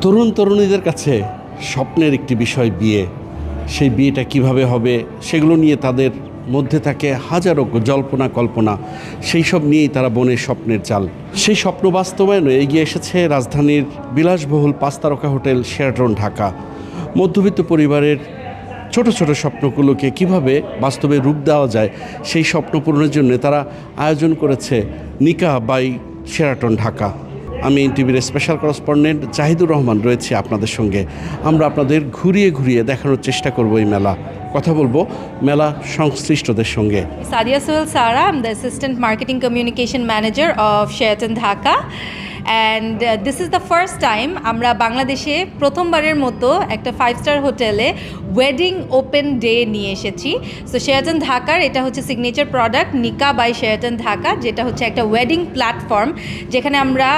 তরুণ তরুণীদের কাছে স্বপ্নের একটি বিষয় বিয়ে। সেই বিয়েটা কীভাবে হবে সেগুলো নিয়ে তাদের মধ্যে থাকে হাজারো জল্পনা কল্পনা। সেই সব নিয়েই তারা বনের স্বপ্নের চাল। সেই স্বপ্ন বাস্তবায়নে এগিয়ে এসেছে রাজধানীর বিলাসবহুল পাঁচ তারকা হোটেল শেরাটন ঢাকা। মধ্যবিত্ত পরিবারের ছোট ছোট স্বপ্নগুলোকে কীভাবে বাস্তবে রূপ দেওয়া যায় সেই স্বপ্ন পূরণের জন্য তারা আয়োজন করেছে নিকা বাই শেরাটন ঢাকা। আমি টিভির স্পেশাল করসপন্ডেন্ট জাহিদুর রহমান রয়েছি আপনাদের সঙ্গে। আমরা আপনাদের ঘুরিয়ে ঘুরিয়ে দেখানোর চেষ্টা করব এই মেলা। কথা বলব মেলা সংশ্লিষ্টদের সঙ্গে। Sadia Sohel Sara, I'm the Assistant Marketing Communication Manager of Sheraton Dhaka. And this is the first time আমরা বাংলাদেশে প্রথমবারের মতো একটা ফাইভ স্টার হোটেলে ওয়েডিং ওপেন ডে নিয়ে এসেছি। সো শেয়াটন ঢাকার এটা হচ্ছে signature product Nikah by Sheraton Dhaka যেটা হচ্ছে একটা ওয়েডিং প্ল্যাটফর্ম যেখানে আমরা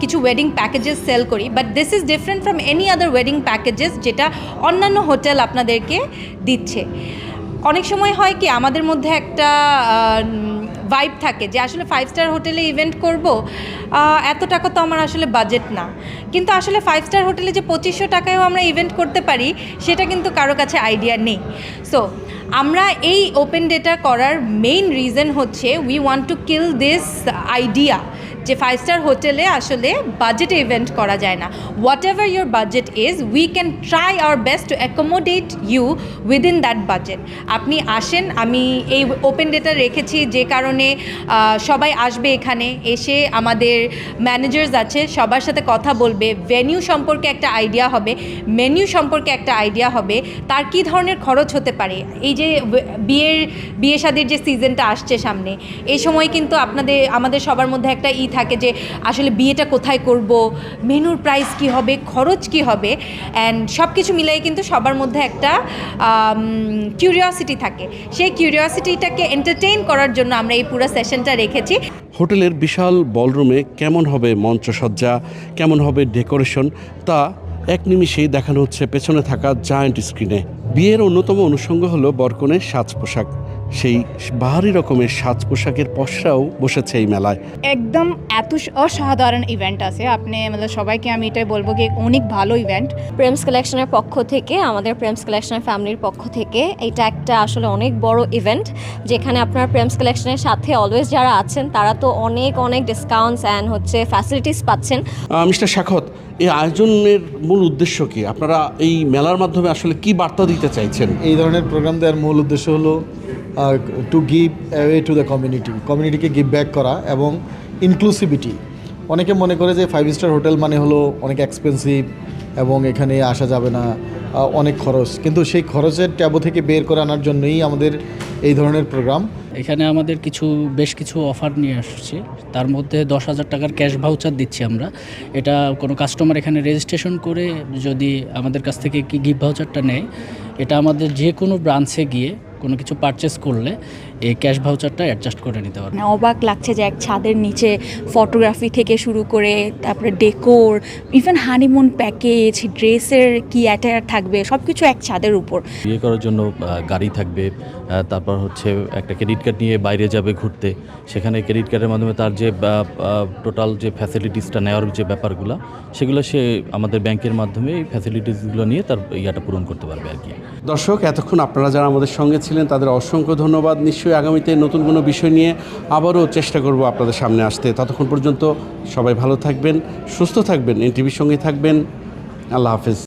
কিছু ওয়েডিং প্যাকেজেস সেল করি। But this is different from any other wedding packages যেটা অন্যান্য হোটেল আপনাদেরকে দিচ্ছে। অনেক সময় হয় কি, আমাদের মধ্যে একটা ভাইব থাকে যে আসলে ফাইভ স্টার হোটেলে ইভেন্ট করব এত টাকা তো আমার আসলে বাজেট না। কিন্তু আসলে ফাইভ স্টার হোটেলে যে পঁচিশশো টাকায়ও আমরা ইভেন্ট করতে পারি, সেটা কিন্তু কারও কাছে আইডিয়া নেই। সো আমরা এই ওপেন ডেটা করার মেইন রিজন হচ্ছে we want to kill this idea যে ফাইভ স্টার হোটেলে আসলে বাজেটে ইভেন্ট করা যায় না। Whatever your budget is we can try our best to accommodate you within that budget আপনি আসেন, আমি এই ওপেন ডেটা রেখেছি যে কারণে সবাই আসবে এখানে, এসে আমাদের ম্যানেজার্স আছে, সবার সাথে কথা বলবে ভেনিউ সম্পর্কে একটা আইডিয়া হবে মেনু সম্পর্কে একটা আইডিয়া হবে, তার কী ধরনের খরচ হতে পারে? এই যে বিয়ের, বিয়ে শাদির যে সিজনটা আসছে সামনে, এই সময় কিন্তু আপনাদের, আমাদের সবার মধ্যে একটা ই থাকে যে আসলে বিয়েটা কোথায় করব, মেনুর প্রাইস কি হবে, খরচ কি হবে অ্যান্ড সব কিছু মিলাই কিন্তু সবার মধ্যে একটা কিউরিয়াসিটি থাকে। সেই কিউরিয়াসিটিটাকে এন্টারটেইন করার জন্য আমরা এই পুরো সেশনটা রেখেছি। হোটেলের বিশাল বলরুমে কেমন হবে মঞ্চসজ্জা, কেমন হবে ডেকোরেশন তা এক নিমিষেই দেখানো হচ্ছে পেছনে থাকা জায়ান্ট স্ক্রিনে বিয়ের অন্যতম অনুষঙ্গ হলো বরকনের সাজ পোশাক। সেই বাহারি রকমের সাজ পোশাকের পশরাও বসেছে এই মেলায়। একদম এত অসাধারণ ইভেন্ট আছে। আপনি মানে সবাইকে আমি এটাই বলব কি অনেক ভালো ইভেন্ট প্রেমস কালেকশনের পক্ষ থেকে আমাদের প্রেমস কালেকশনের ফ্যামিলির পক্ষ থেকে এটা একটা আসলে অনেক বড় ইভেন্ট যেখানে আপনার প্রেমস কালেকশনের সাথে অলওয়েজ যারা আছেন তারা তো অনেক অনেক ডিসকাউন্টস অ্যান্ড হচ্ছে ফ্যাসিলিটিস পাচ্ছেন। মিস্টার শাখত এই আয়োজনের মূল উদ্দেশ্য কি? আপনারা এই মেলার মাধ্যমে আসলে কি বার্তা দিতে চাইছেন? এই ধরনের প্রোগ্রাম দেওয়ার মূল উদ্দেশ্য হলো to give away to the community কমিউনিটিকে give back করা এবং ইনক্লুসিভিটি অনেকে মনে করে যে ফাইভ স্টার হোটেল মানে হলো অনেক এক্সপেন্সিভ এবং এখানে আসা যাবে না অনেক খরচ। কিন্তু সেই খরচের ট্যাবো থেকে বের করে আনার জন্যই আমাদের এই ধরনের প্রোগ্রাম এখানে আমাদের কিছু, বেশ কিছু অফার নিয়ে আসছে। তার মধ্যে দশ হাজার টাকার ক্যাশ ভাউচার দিচ্ছি আমরা। এটা কোনো কাস্টমার এখানে রেজিস্ট্রেশন করে যদি আমাদের কাছ থেকে কি গিফট ভাউচারটা নেয়, এটা আমাদের যে কোনো ব্রাঞ্চে গিয়ে কোনো কিছু পারচেস করলে এই ক্যাশ ভাউচারটা অ্যাডজাস্ট করে নিতে পারবে। মানে অবাক লাগছে যে এক ছাদের নিচে ফটোগ্রাফি থেকে শুরু করে তারপরে ডেকোর ইভেন হানিমুন প্যাকেজ ড্রেসের কি অ্যাটায়ার থাকবে সব কিছু এক ছাদের উপর। বিয়ে করার জন্য গাড়ি থাকবে তারপর হচ্ছে একটা ক্রেডিট কার্ড নিয়ে বাইরে যাবে ঘুরতে। সেখানে ক্রেডিট কার্ডের মাধ্যমে তার যে টোটাল যে ফ্যাসিলিটিসটা নেওয়ার যে ব্যাপারগুলো সেগুলো সে আমাদের ব্যাংকের মাধ্যমে এই ফ্যাসিলিটিসগুলো নিয়ে তার ইয়াটা পূরণ করতে পারবে আর কি। দর্শক এতক্ষণ আপনারা যারা আমাদের সঙ্গে ছিলেন তাদের অসংখ্য ধন্যবাদ। নিশ্চয়ই আগামীতে নতুন কোনো বিষয় নিয়ে আবারও চেষ্টা করব আপনাদের সামনে আসতে। ততক্ষণ পর্যন্ত সবাই ভালো থাকবেন, সুস্থ থাকবেন, এনটিভির সঙ্গে থাকবেন। আল্লাহ হাফেজ।